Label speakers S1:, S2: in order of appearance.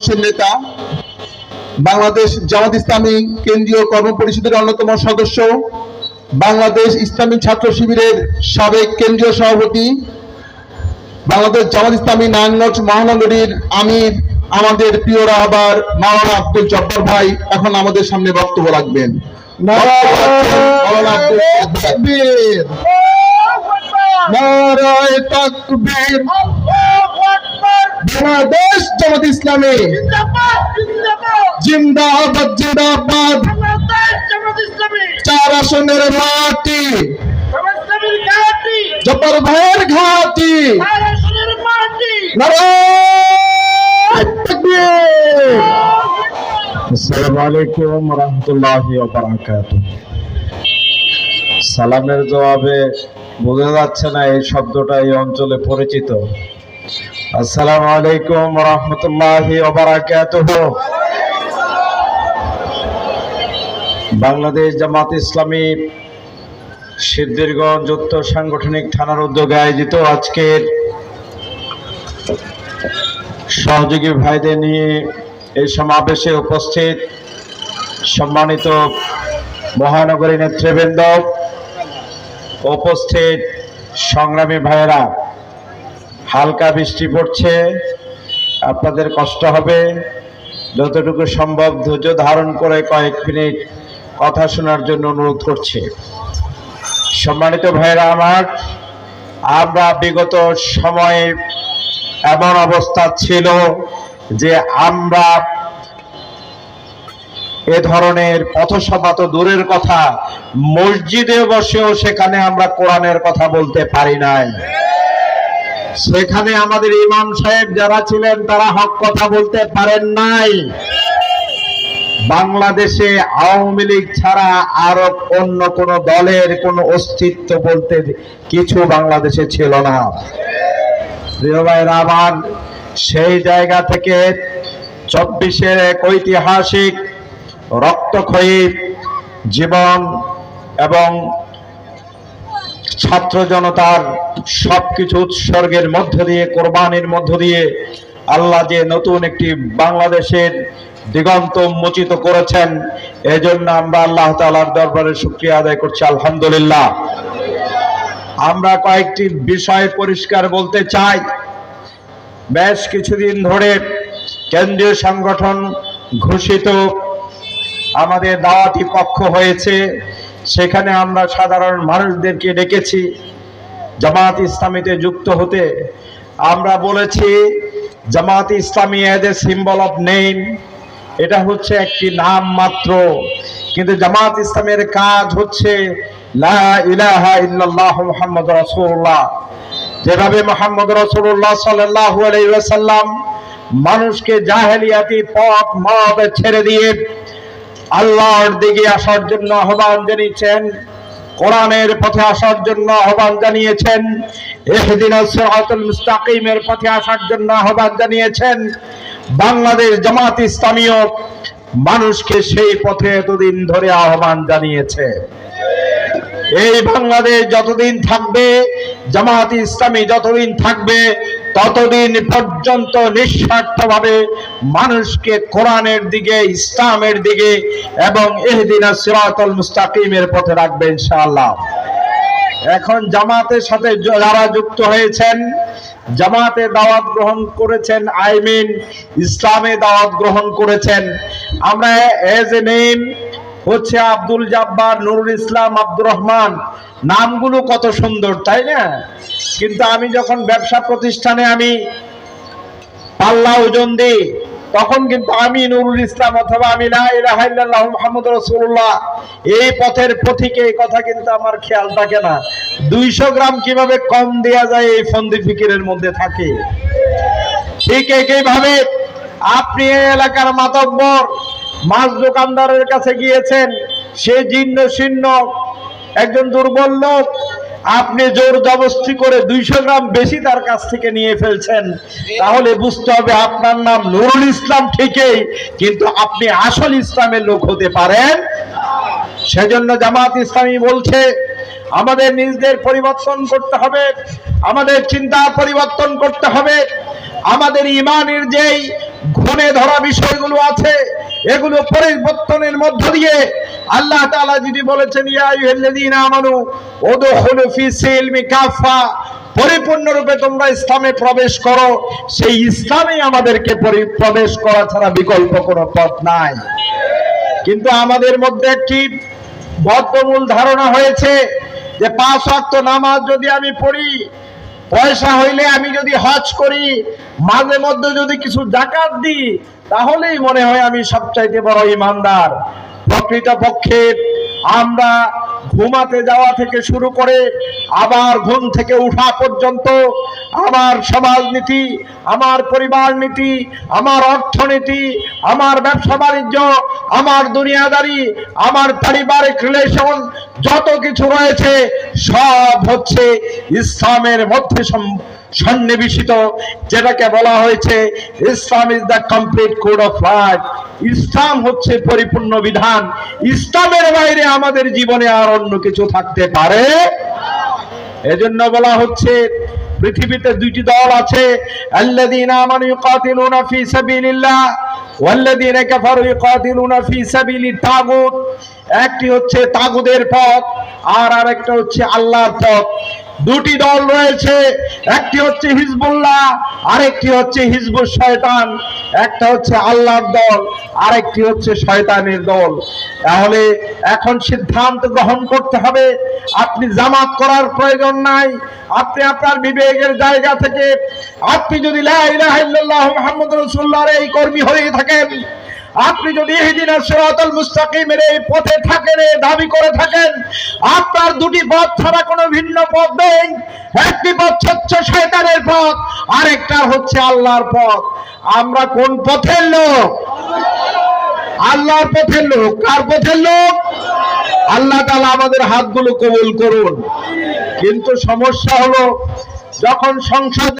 S1: নেতা বাংলাদেশ জামাত ইসলামী কেন্দ্রীয় কর্ম পরিষদের অন্যতম সদস্য বাংলাদেশ ইসলামী ছাত্র শিবিরের সাবেক কেন্দ্রীয় সভাপতি বাংলাদেশ জামাত ইসলামী নারায়ণগঞ্জ মহানগরীর আমির আমাদের প্রিয় রাহবার মাওলানা আব্দুল জব্বার ভাই এখন আমাদের সামনে বক্তব্য রাখবেন। আব্দুল তাকবীর। তাকবীর বাংলাদেশ জামাত ইসলামী। জিন্দাবাদ জিন্দাবাদ। চার আসনের মাটি। জব্বার ভাইয়ের ঘাটি।
S2: আসসালামু আলাইকুম রহমতুল্লাহি সালামের জবাবে বোঝা যাচ্ছে না এই শব্দটা এই অঞ্চলে পরিচিত। আসসালামু আলাইকুম রহমতুল্লাহি বাংলাদেশ জামাত ইসলামী সিদ্ধিরগঞ্জ উত্তর সাংগঠনিক থানার উদ্যোগে আয়োজিত আজকের সহযোগী ভাইদের নিয়ে এই সমাবেশে উপস্থিত সম্মানিত মহানগরী নেতৃবৃন্দ, উপস্থিত সংগ্রামী ভাইয়েরা। হালকা বৃষ্টি পড়ছে, আপনাদের কষ্ট হবে। যতটুকু সম্ভব ধৈর্য ধারণ করে কয়েক মিনিট কথা শোনার জন্য অনুরোধ করছে। সম্মানিত ভাইয়েরা আমার, আমরা বিগত সময়ে এমন অবস্থা ছিল যে আমরা এ ধরনের পথসভা তো দূরের কথা মসজিদে বসেও সেখানে আমরা কোরআনের কথা বলতে পারি নাই। সেখানে আমাদের ইমাম সাহেব যারা ছিলেন, তারা হক কথা বলতে পারেন নাই। বাংলাদেশে আওয়ামী লীগ ছাড়া আরও অন্য কোন দলের কোনো অস্তিত্ব বলতে কিছু বাংলাদেশে ছিল না। প্রিয় ভাইরা আমার, সেই জায়গা থেকে চব্বিশের এক ঐতিহাসিক রক্তক্ষয়ী জীবন এবং ছাত্র জনতার সবকিছু উৎসর্গের মধ্য দিয়ে, কোরবানির মধ্য দিয়ে আল্লাহ যে নতুন একটি বাংলাদেশের দিগন্ত উন্মোচিত করেছেন, এজন্য আমরা আল্লাহ তালার দরবারে শুক্রিয়া আদায় করছি, আলহামদুলিল্লাহ। আমরা কয়েকটি বিষয় পরিষ্কার বলতে চাই। বেশ কিছুদিন ধরে কেন্দ্রীয় সংগঠন ঘোষিত, আমাদের দাওয়াতি পক্ষ হয়েছে। সেখানে আমরা সাধারণ মানুষদেরকে ডেকেছি। জামাত ইসলামীতে যুক্ত হতে। আমরা বলেছি, Jamaat Islami as a symbol of name এটা হচ্ছে একটি নাম মাত্র। কিন্তু জামাত ইসলামের কাজ হচ্ছে মুহাম্মদ যেভাবে মোহাম্মদ রসুল্লাহ সাল্লাল্লাহু আলাইহি মানুষকে জাহেলিয়াতি পথ মত ছেড়ে দিয়ে আল্লাহর দিকে আসার জন্য আহ্বান জানিয়েছেন, কোরআনের পথে আসার জন্য আহ্বান জানিয়েছেন সিরাতাল মুস্তাকিমের পথে আসার জন্য আহ্বান জানিয়েছেন, বাংলাদেশ জামাত ইসলামীও মানুষকে সেই পথে এতদিন ধরে আহ্বান জানিয়েছে। এই বাংলাদেশ যতদিন থাকবে, জামাত ইসলামী যতদিন থাকবে ততদিন পর্যন্ত নিঃস্বার্থভাবে মানুষকে কোরআনের দিকে, ইসলামের দিকে এবং এহদিনা সিরাতুল মুস্তাকিমের পথে রাখবে ইনশাআল্লাহ। এখন জামাতের সাথে যারা যুক্ত হয়েছেন, জামাতে দাওয়াত গ্রহণ করেছেন, আই মিন ইসলামে দাওয়াত গ্রহণ করেছেন, আমরা এজ এ নেম হচ্ছে আব্দুল জাব্বার, নুরুল ইসলাম, আব্দুর রহমান। নামগুলো কত সুন্দর, তাই না? কিন্তু আমি যখন ব্যবসা প্রতিষ্ঠানে আমি পাল্লা ওজন দিই, তখন কিন্তু আমি নুরুল ইসলাম অথবা আমি ইলাহা ইল্লাল্লাহ এই পথের পথিকে এই কথা কিন্তু আমার খেয়াল থাকে না। দুইশো গ্রাম কীভাবে কম দেয়া যায় এই ফন্দি ফিকিরের মধ্যে থাকে? ঠিক একইভাবে আপনি এলাকার মাতব্বর মাছ দোকানদারের কাছে গিয়েছেন, সে জীর্ণ শীর্ণ, একজন দুর্বল লোক, আপনি জোর জবস্তি করে দুইশো গ্রাম বেশি তার কাছ থেকে নিয়ে ফেলছেন। তাহলে বুঝতে হবে আপনার নাম নুরুল ইসলাম ঠিকই, কিন্তু আপনি আসল ইসলামের লোক হতে পারেন। সেজন্য জামাত ইসলামী বলছে, আমাদের নিজদের পরিবর্তন করতে হবে, আমাদের চিন্তা পরিবর্তন করতে হবে, আমাদের ইমানের যেই ঘনে ধরা বিষয়গুলো আছে এগুলো পরিবর্তনের মধ্য দিয়ে আল্লাহ তাআলা যদি বলেছেন, ইয়া আমানু পরিপূর্ণরূপে তোমরা ইসলামে প্রবেশ করো। সেই ইসলামে আমাদেরকে পরি- প্রবেশ করা ছাড়া বিকল্প কোনো পথ নাই। কিন্তু আমাদের মধ্যে একটি বদ্ধমূল ধারণা হয়েছে যে পাঁচ ওয়াক্ত নামাজ যদি আমি পড়ি পয়সা হইলে আমি যদি হজ করি, মাঝে মধ্যে যদি কিছু জাকাত দিই, তাহলেই মনে হয় আমি সবচাইতে বড় ইমানদার। প্রকৃতপক্ষে আমরা ঘুমাতে যাওয়া থেকে শুরু করে আবার ঘুম থেকে উঠা পর্যন্ত আমার সমাজনীতি, আমার পরিবার নীতি আমার অর্থনীতি, আমার ব্যবসা বাণিজ্য, আমার দুনিয়াদারি, আমার পারিবারিক রিলেশন যত কিছু রয়েছে, সব হচ্ছে ইসলামের মধ্যে সন্নিবেশিত, যেটাকে বলা হয়েছে Islam is the complete code of life. ইসলাম হচ্ছে পরিপূর্ণ বিধান। ইসলামের বাইরে আমাদের জীবনে আর অন্য কিছু থাকতে পারে? এজন্য বলা হচ্ছে, পৃথিবীতে দুইটি দল আছে, আল্লাযীনা আমানু ইউকাতিলুনা ফি সাবিলিল্লাহ ওয়াল্লাযীনা কাফারু ইউকাতিলুনা ফি সাবিলিত তাগুত, একটি হচ্ছে তাগুদের পথ আর আরেকটা হচ্ছে আল্লাহর পথ। দুটি দল রয়েছে, একটি হচ্ছে হিজবুল্লাহ, আরেকটি হচ্ছে হিজবুল শয়তান। একটা হচ্ছে আল্লাহর দল, আরেকটি হচ্ছে শয়তানের দল। তাহলে এখন সিদ্ধান্ত গ্রহণ করতে হবে, আপনি জামাত করার প্রয়োজন নাই, আপনি আপনার বিবেকের জায়গা থেকে, আপনি যদি লা ইলাহা ইল্লাল্লাহ মুহাম্মদুর এই কর্মী হয়ে থাকেন আপনি যদি ইহদিনা সিরাতাল মুস্তাকিমের এই পথে থাকেন দাবি করে থাকেন, আপনার দুটি পথ ছাড়া কোনো ভিন্ন পথ নেই। একটি পথ হচ্ছে শয়তানের পথ, আরেকটা হচ্ছে আল্লাহর পথ। আমরা কোন পথের লোক? আল্লাহর পথের লোক। কার পথের লোক? আল্লাহ তালা আমাদের হাতগুলো কবুল করুন। কিন্তু সমস্যা হলো, যখন সংসদ